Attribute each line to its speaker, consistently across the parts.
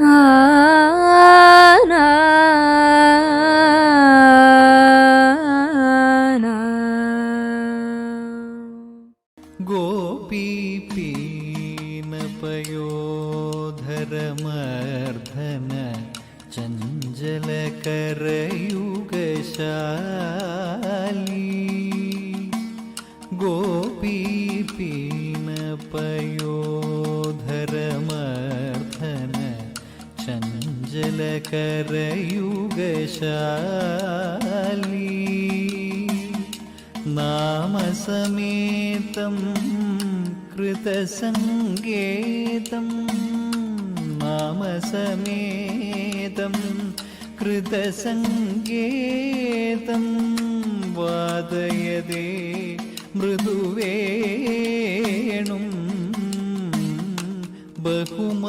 Speaker 1: 啊。
Speaker 2: ശരയുഗശാലി നാമസമേതം कृतसङ्केतं നാമസമേതം कृतसङ्केतं वादयदे मृदुवेणुं ബഹുമനുതേനനുതേ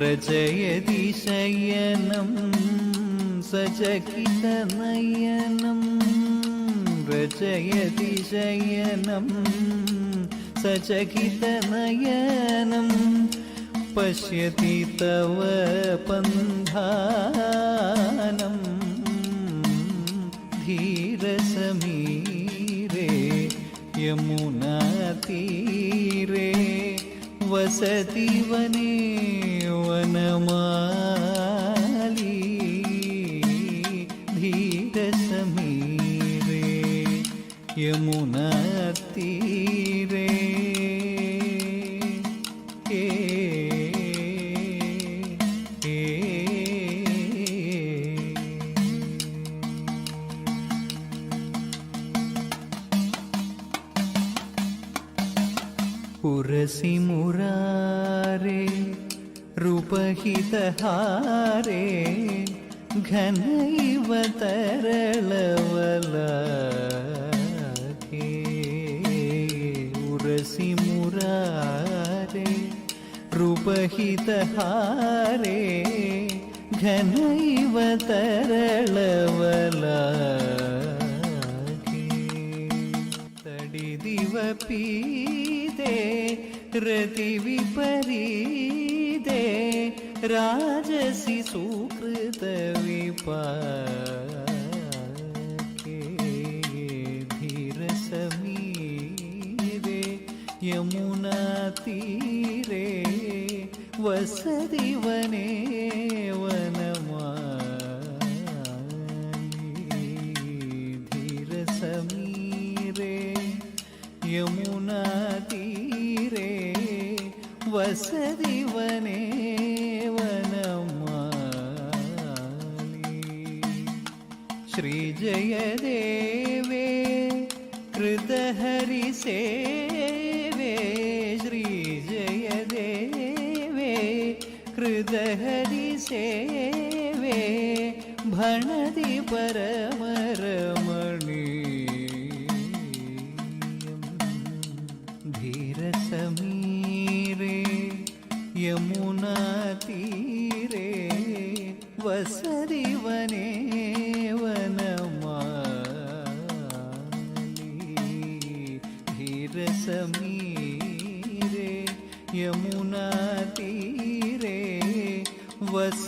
Speaker 2: रजयदिशयनं सजकितनयनं रजयदिशयनं सजकितनयनं पश्यति तव पन्धानम धीर समीरे यमुना तीरे वसति वने മൗനമാലി ധീരസമീരേ യമുനത്തീ कृपहितहारे घनैव तरलवलाके तडिदिवपीदे रतिविपरीदे राजसि सुकृतविपा यमुना तीरे வசதிவனே பரமரமணி. தீர சமீரே யமுனா தீரே வசதி வனே வனமாலி. தீர சமீரே யமுனா தீரே வச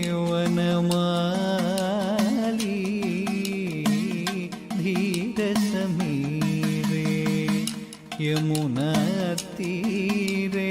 Speaker 2: മൗനമാലി ധീരസമീരേ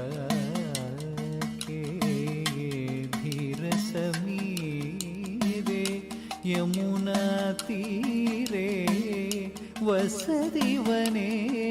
Speaker 2: തീരേ വസതിവനേ.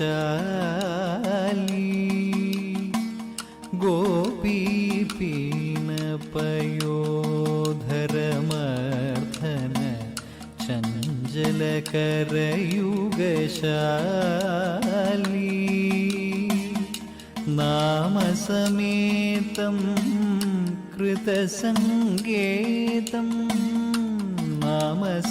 Speaker 2: चाली गोपी पीन पयोधरमर्थन चञ्जलकरयुगशाली नामसमेतं कृतसङ्केतं नामसमेतम्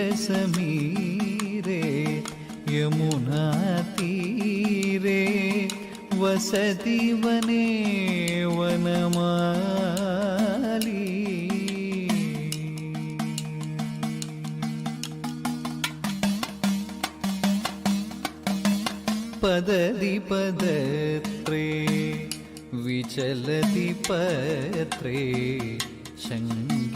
Speaker 2: രസമീരേ യമുന തീരേ വസതി വനേ വനമാലി. പദതി പദത്രേ വിചലതി പത്രേ ശങ്ക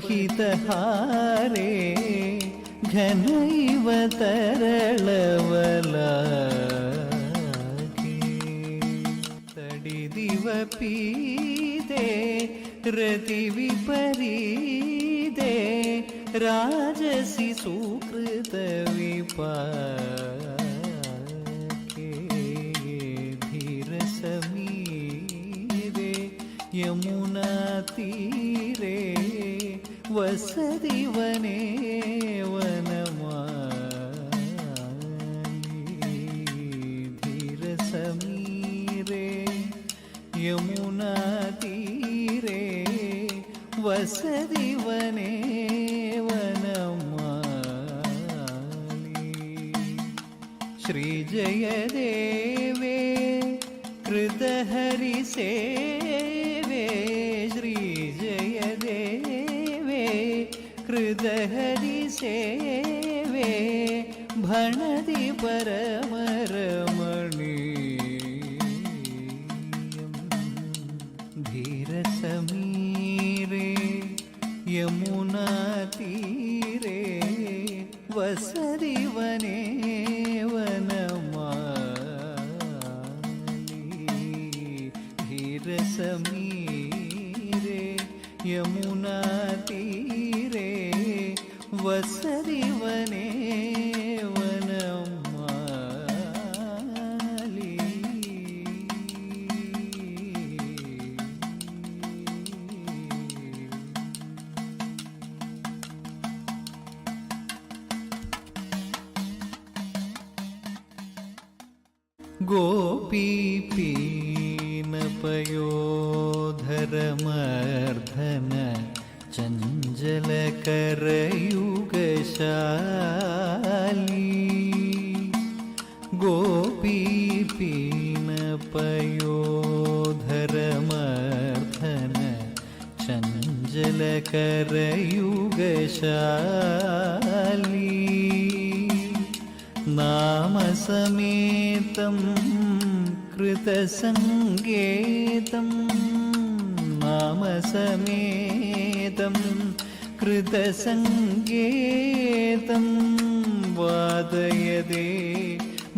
Speaker 2: उपहितहारे घनैव तरलवलागे तडिदिवपीदे रतिविपरीदे राजसि सुकृतविपा யமுனா தீரே வசதிவனே வனமாரசமீரே யமுனா தீரே வசதிவனே श्रीजयदेवे कृतहरिसे हृदयरि सेवे भणति परमरमणि। धीरसमीरे यमुनातीरे वसरी वने धीरसमीरे यमुनाती வசதிவனே வனம் गोपीपीणपयोधरमर्धन चञ्चलकरयुगशाली नामसमेतं कृतसङ्गेतं नामसमेतं कृतसङ्गेतं वादयदे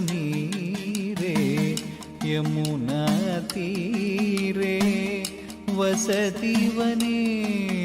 Speaker 2: మీరే यमुना तीरे वसति वने